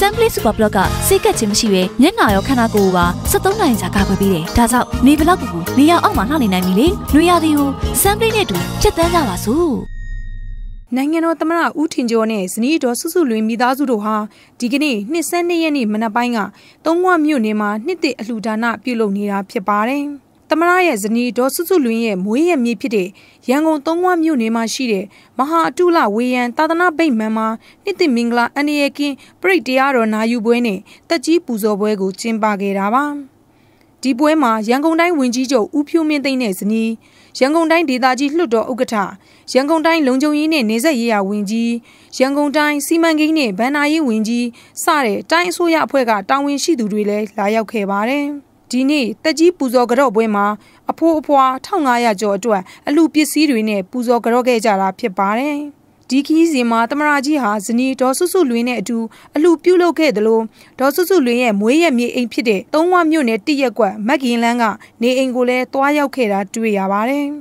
Sunplay Super Block ကစိတ်ကက်ခြင်းမရှိဘဲမျက်နှာရောခန္ဓာကိုယ်ပါ73နိုင်စာကာကွယ်ပေးတယ်ဒါကြောင့်နေဘလောက်ကူကူနေရအောက်မှာနှောင့်နေနိုင်ပြီလေနွေရာသီကို Sunplay နဲ့အတူဖြတ်တန်းကြပါစို့နိုင်ငံတော်သမ္မတဦးထင်ကျော်နဲ့ဇနီးတော်စုစုလွင်မိသားစုတို့ဟာဒီကနေ့နှစ်ဆက်နှစ်ရက်နေ့မနက်ပိုင်းကသုံးဝမြို့နယ်မှာနှစ်တစ်အလှူဒါနပြုလုပ်နေတာဖြစ်ပါတယ်။ သမ္မတရဲ့ဇနီးတော်စုစုလွင်ရဲ့မွေးရမြေဖြစ်တဲ့ရန်ကုန်သုံးဝမြို့နယ်မှာရှိတဲ့မဟာအတုလဝေယံသာသနာ့ဗိတ်မှန်မှာနှစ်တစ်မင်္ဂလာအန်ရကင်းပြိတ်တရားတော်နာယူပွဲနဲ့တက်ကြီးပူဇော်ပွဲကိုကျင်းပခဲ့တာပါ။ဒီပွဲမှာရန်ကုန်တိုင်းဝန်ကြီးချုပ်ဦးဖြိုးမင်းသိန်းနဲ့ဇနီးရန်ကုန်တိုင်းဒေသကြီးလွှတ်တော်ဥက္ကဋ္ဌရန်ကုန်တိုင်းလုံခြုံရေးနဲ့နေဆက်ရေးရာဝန်ကြီးရန်ကုန်တိုင်းစီမံကိန်းနဲ့ဗန္နာရေးဝန်ကြီးစတဲ့တိုင်းအစိုးရအဖွဲ့ကတာဝန်ရှိသူတွေလည်းလာရောက်ခဲ့ပါတယ်။ ဒီနေ့တက်ကြီးပူဇော်ကြော့ပွဲမှာအဖိုးအဖွာ1500ကျော်အတွက်အလူပစ္စည်းတွေနဲ့ပူဇော်ကြော့ခဲ့ကြတာဖြစ်ပါတယ်။ဒီခီးစဉ်မှာတမရာကြီးဟာဇနီးဒေါ်ဆုစုလွင်နဲ့အတူအလှပြုလုပ်ခဲ့တယ်လို့ဒေါ်ဆုစုလွင်ရဲ့မွေးရမြေအိမ်ဖြစ်တဲ့သုံးဝမြို့နယ်တရက်ကွက်မက်ကင်လန်းကနေအိမ်ကိုလည်းတွားရောက်ခဲ့တာတွေ့ရပါတယ်။